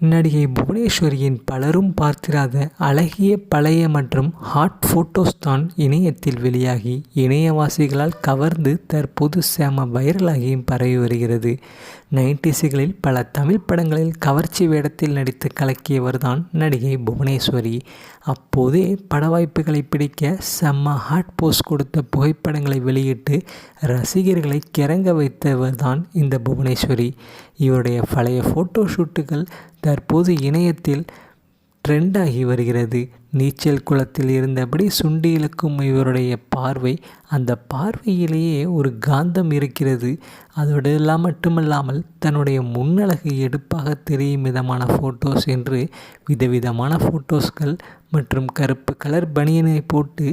நடிகை புவனேஸ்வரியின் பலரும் பார்த்திராத அழகிய பழைய மற்றும் ஹாட் ஃபோட்டோஸ் தான் இணையத்தில் வெளியாகி இணையவாசிகளால் கவர்ந்து தற்போது செம வைரலாகியும் பரவி வருகிறது. நைன்டிஸுகளில் பல தமிழ் படங்களில் கவர்ச்சி வேடத்தில் நடித்து கலக்கியவர் தான் நடிகை புவனேஸ்வரி. அப்போதே பட வாய்ப்புகளை பிடிக்க செம்ம ஹாட் போஸ் கொடுத்த புகைப்படங்களை வெளியிட்டு ரசிகர்களை கிறங்க வைத்தவர் தான் இந்த புவனேஸ்வரி. இவருடைய பழைய ஃபோட்டோ ஷூட்டுகள் தற்போது இணையத்தில் ட்ரெண்டாகி வருகிறது. நீச்சல் குளத்தில் இருந்தபடி சுண்டி இழுக்கும் இவருடைய பார்வை அந்த பார்வையிலேயே ஒரு காந்தம் இருக்கிறது. அதோடு எல்லாம் மட்டுமல்லாமல் தன்னுடைய முன்னழகு எடுப்பாக தெரியும் விதமான ஃபோட்டோஸ் என்று விதவிதமான ஃபோட்டோஸ்கள் மற்றும் கருப்பு கலர் பனியனை போட்டு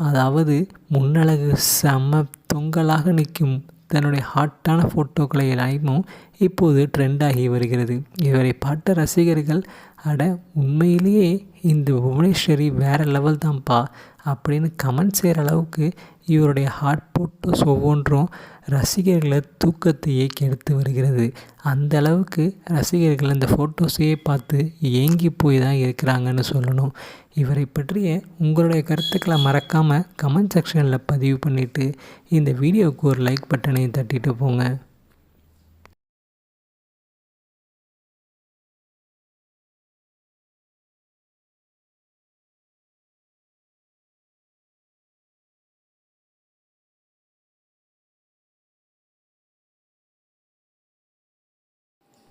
அதாவது முன்னழகு செம்ம தொங்கலாக நிற்கும் தன்னுடைய ஹாட்டான ஃபோட்டோக்களை எல்லாமும் இப்போது ட்ரெண்டாகி வருகிறது. இவரை பார்த்த ரசிகர்கள் அட உண்மையிலேயே இந்த புவனேஸ்வரி வேறு லெவல் தான்ப்பா அப்படின்னு கமெண்ட் செய்கிற அளவுக்கு இவருடைய ஹாட் ஃபோட்டோஸ் ஒவ்வொன்றும் ரசிகர்களை தூக்கத்தையே கெடுத்து வருகிறது. அந்த அளவுக்கு ரசிகர்கள் இந்த ஃபோட்டோஸையே பார்த்து ஏங்கி போய் தான் இருக்கிறாங்கன்னு சொல்லணும். இவரை பற்றிய உங்களுடைய கருத்துக்களை மறக்காமல் கமெண்ட் செக்ஷனில் பதிவு பண்ணிவிட்டு இந்த வீடியோவுக்கு ஒரு லைக் பட்டனையும் தட்டிட்டு போங்க.